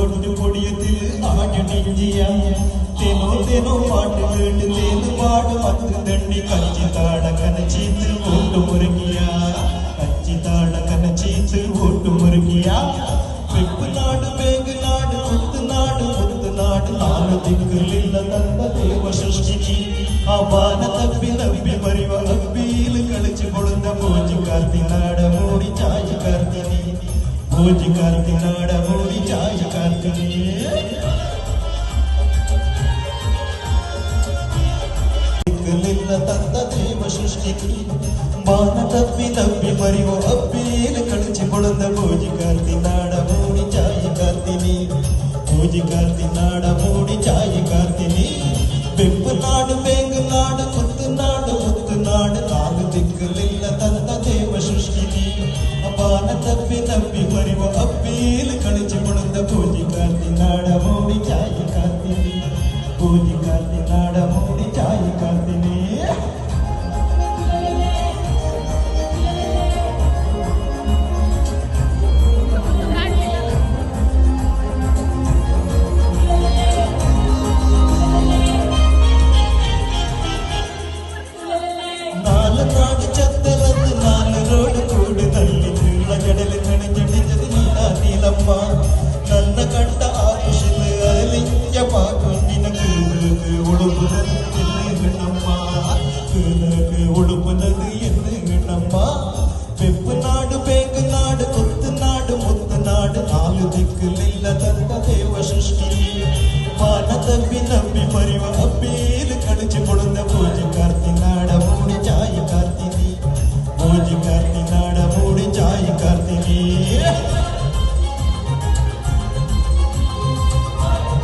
കൊണ്ട് പൊടിയത്തിൽ ആടിണിഞ്ചിയ തേനോ തേനോ പാട്ട് കേട്ട് തേന് പാട് പത്ത് തണ്ണി കഞ്ചി താട കനച്ചീത്ത് ഓട്ടുമുറുകിയ കഞ്ചി താട കനച്ചീത്ത് ഓട്ടുമുറുകിയ വെപ്പ് നാട് വേഗ് നാട് കുത്ത് നാട് മുത്ത് നാട് നാല് ദിക്കുകളില്ല തന്ന ദേവ സൃഷ്ടിക്ക് ആ ബാന തപ്പി തപ്പി മറിവ મોજ કરતી નાડા મોડી ચાય કરતી ಲಿಲ್ಲ ತಂದ ದೇವ ಸೃಷ್ಟಿಗೆ ಬಾನ ತಪ್ಪಿ ತಪ್ಪಿ ಬರಿವ ಅಪ್ಪೀಲ ಕಳಚಿ ಕೊಳದ ಭೋಜಿ ಕಾರ್ತಿ ನಾಡ ಮೂಡಿ ಚಾಯಿ ಕಾರ್ತಿನಿ ಭೋಜಿ ಕಾರ್ತಿ ನಾಡ ಮೂಡಿ ಚಾಯಿ ಕಾರ್ತಿನಿ ಬೆಪ್ಪು ನಾಡು ಬೇಂಗು ನಾಡು ಮುತ್ತು ನಾಡು ಮುತ್ತು ನಾಡು பண தப்பி தம்பி பறிவு அப்பீல் கணிச்சு கொடுத்த பூஜை காத்தி நாட மூடி சாய் காத்தி பூஜை காத்தி நாட மூடி சாய் காத்தி దిక్కు దిక్కులిల్ల తంద దేవ సృష్టి ಮಾನ ತಬ್ಬಿ ನಂಬಿ ಪರಿವ ಅಪ್ಪೇಲು ಕಡಚಿ ಕೊಡುಂದ ಮೂಜಿ ಕಾರ್ತಿ ನಾಡ ಮೂಡಿ ಜಾಯಿ ಕಾರ್ತಿನಿ ಮೂಜಿ